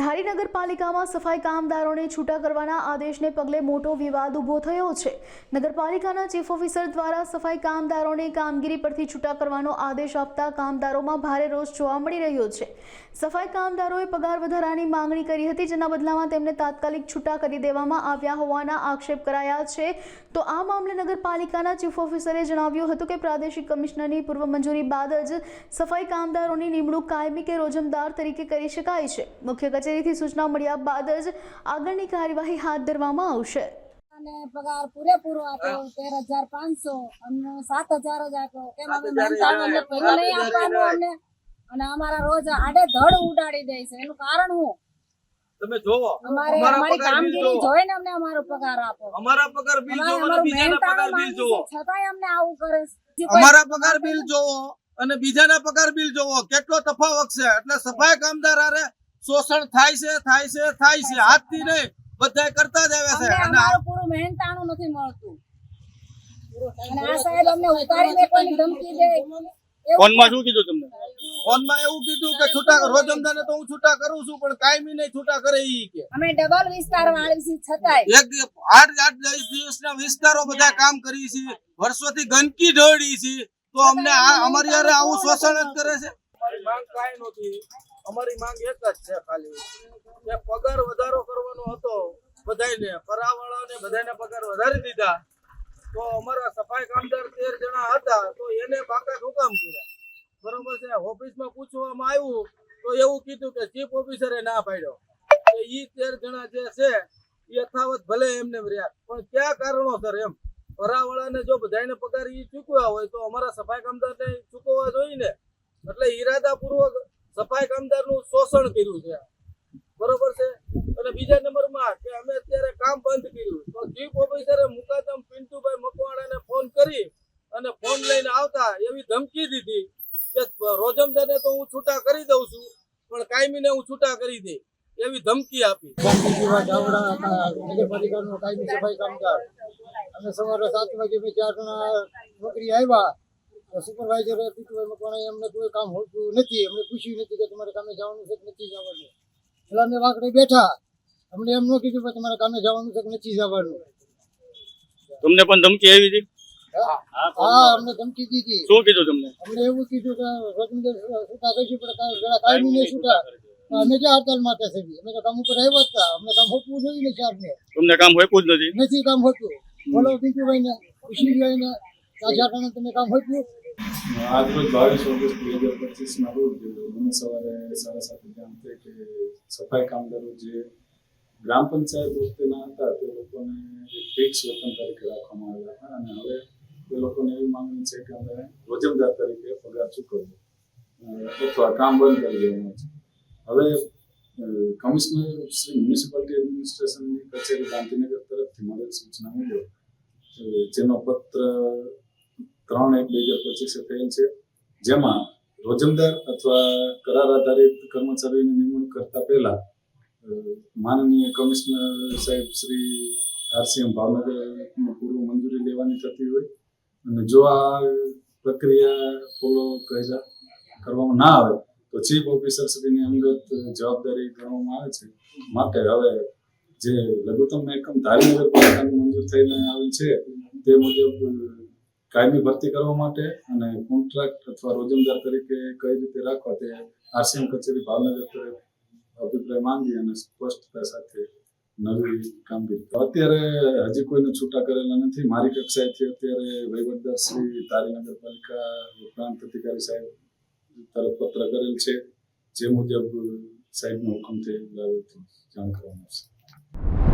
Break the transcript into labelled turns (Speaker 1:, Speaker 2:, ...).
Speaker 1: ધારી નગરપાલિકામાં સફાઈ કામદારોને છૂટા કરવાના આદેશને પગલે મોટો વિવાદ ઊભો થયો છે. નગરપાલિકાના ચીફ ઓફિસર દ્વારા સફાઈ કામદારોને કામગીરી પરથી છૂટા કરવાનો આદેશ આપતા કામદારોમાં ભારે રોષ જોવા મળી રહ્યો છે. સફાઈ કામદારોએ પગાર વધારાની માંગણી કરી હતી, જેના બદલામાં તેમને તાત્કાલિક છૂટા કરી દેવામાં આવ્યા હોવાના આક્ષેપ કરાયા છે. તો આ મામલે નગરપાલિકાના ચીફ ઓફિસરે જણાવ્યું હતું કે પ્રાદેશિક કમિશનરની પૂર્વ મંજૂરી બાદ જ સફાઈ કામદારોની નિમણૂક કાયમી કે રોજમદાર તરીકે કરી શકાય છે. મુખ્ય કચેરીથી સૂચના મળ્યા બાદ જ આગળની કાર્યવાહી હાથ ધરવામાં આવશે.
Speaker 2: અને પગાર પૂરેપૂરો આપ્યો તેર હજાર પાંચસો અમને સાત હજાર જ આપ્યો. કેમ અમે મહેનતાણું અમને પહેલું નહીં આપવાનું અમને. અને અમારા રોજ આડે ધડ ઉડાડી દે છે. એનું કારણ હું
Speaker 3: તમે જોવો.
Speaker 2: અમારે
Speaker 3: પગાર બિલ
Speaker 2: કામગીરી
Speaker 3: જોવો.
Speaker 2: જોઈને અમને અમારો પગાર આપો.
Speaker 3: અમારા પગાર બિલ જોવો અને બીજાના પગાર બિલ જોવો.
Speaker 2: છતાંય અમને આવું કરે
Speaker 3: અમારા પગાર બિલ જોવો અને બીજાના પગાર બિલ જોવો. કેટલો તફાવત છે. એટલે સફાઈ કામદાર હારે શોષણ થાય છે થાય છે થાય છે. હાથથી નહીં બધા કરતા જ આવે છે. અને
Speaker 2: પૂરું મહેનતાણું નથી મળતું. અને આ સાહેબ અમને ઉતારી દેવાની ધમકી દે
Speaker 4: ફોનમાં શું કીધું તમને?
Speaker 3: ફોનમાં એવું કીધું કે છૂટા રોજમદાને તો હું છૂટા કરું છું પણ કાયમી નહીં છૂટા કરે ઈ કે.
Speaker 2: અમે ડબલ વિસ્તાર વાળી છીએ છતાંય.
Speaker 3: એક આઠ આઠ દિવસના વિસ્તારો બધા કામ કરી છે વર્ષોથી ગંદકી ઢોળી છે તો અમને આ અમારી આવું શોષણ જ કરે છે. અમારી માંગ કાંઈ નહોતી. અમારી માંગ એક જ છે ખાલી. કે પગાર વધારો કરવાનો હતો બધાને પરાવાળાને બધાને પગાર વધારી દીધા. તો અમારા સફાઈ કામદાર તેર જણા હતા, તો એને બાકાત હુકામ કર્યા. બરોબર છે? ઓફિસમાં પૂછવામાં આવ્યું, તો એવું કીધું કે ચીફ ઓફિસરે ના પાડ્યો. કે ઈ તેર જણા જે છે યથાવત ભલે એમને રહ્યા પણ કયા કારણોસર એમ? પરાવાળાને જો બધાને પગાર ઈ ચૂકવ્યા હોય, તો અમારા સફાઈ કામદારને ચૂકવવા જોઈએ ને. એટલે ઈરાદાપૂર્વક સફાઈ કામદારનું શોષણ કર્યું છે. બરોબર છે? અને બીજા નંબરમાં કે અમે અત્યારે કામ બંધ કર્યું. તો ચીફ ઓફિસરે મુકાદમ પિન્ટુભાઈ મકવાણાને ફોન કરી અને ફોન લઈને આવતા એવી ધમકી દીધી કે રોજમદારને તો હું છૂટા કરી દઉં છું, પણ કાયમીને હું છૂટા કરી દઈ એવી ધમકી આપી.
Speaker 5: નગરપાલિકાનો કાયમી સફાઈ કામદાર. અમે સવારે સાત વાગે ચાર ના નોકરી આવ્યા સુપરવાઇઝરે પીટીભાઈ અમને કોઈ કામ હોતું નથી. અમને પૂછ્યું નથી કે તમારે કામે જવાનું છે કે નથી જવાનું. એટલે અમે વાંકડે બેઠા. અમને એમ ન કીધું કે તમારે કામે જવાનું છે કે નથી જવાનું.
Speaker 4: તમને પણ ધમકી આવી હતી?
Speaker 5: હા. અમને ધમકી દીધી
Speaker 4: શું કીધું તમને?
Speaker 5: અમને એવું કીધું કે રોજમદાર છૂટા કરીશું પણ જરા કાયમી નહીં છૂટા તો અમે ક્યાં હડતાલ માટે છે અમે તો કામ ઉપર આવ્યા હતા. અમને કામ હોતું જોઈએ ને ચારને
Speaker 4: તમને કામ હોતું જ નથી?
Speaker 5: નથી કામ હોતું. બોલો પિંકુભાઈ ને ઈશ્વરીભાઈ ને
Speaker 6: બાવીસ ઓગસ્ટ બે હજાર પચીસના રોજ મને સવારે સાડા સાત જાણ થઈ કે સફાઈ કામદારો જે ગ્રામ પંચાયત વખતેના હતા, તે લોકોને એક ફિક્સ તરીકે રાખવામાં આવ્યા હતા અને હવે એ લોકોને એવી માંગણી છે કે અમે રોજમદાર તરીકે પગાર ચૂકવવો અથવા કામ બંધ કરી દેવાનું છે. હવે કમિશનર શ્રી મ્યુનિસિપાલિટી એડમિનિસ્ટ્રેશનની કચેરી ગાંધીનગર તરફથી મળેલ સૂચના મુજબ જેનો પત્ર ત્રણ એક બે હજાર પચીસે થયેલ છે. જેમાં રોજમદાર અથવા કરાર આધારિત કર્મચારીની નિમણૂક કરતા પહેલા માનનીય કમિશનર સાહેબ શ્રી આરસીએમ ભાવનગરની પૂર્વ મંજૂરી લેવાની થતી હોય. અને જો આ પ્રક્રિયા ફોલો કર્યા, કરવામાં ના આવે, તો ચીફ ઓફિસર શ્રીની અંગત જવાબદારી ગણવામાં આવે છે. માટે હવે જે લઘુત્તમ એકમ ધારી નગરપાલિકાનું મંજૂર થઈને આવેલ છે, તે મુજબ કાયમી ભરતી કરવા માટે અને કોન્ટ્રાક્ટ અથવા રોજમદાર તરીકે કઈ રીતે રાખવા તે આરસીએમ કચેરી ભાવનગર તરફ અભિપ્રાય માંગી અને સ્પષ્ટતા સાથે નવી કામગીરી અત્યારે હજી કોઈને છૂટા કરેલા નથી. મારી કક્ષાએથી અત્યારે વહીવટદાર શ્રી તારી નગરપાલિકા પ્રાંત અધિકારી સાહેબ તરફ પત્ર કરેલ છે. જે મુજબ સાહેબનો હુકમથી જાણ કરવામાં આવશે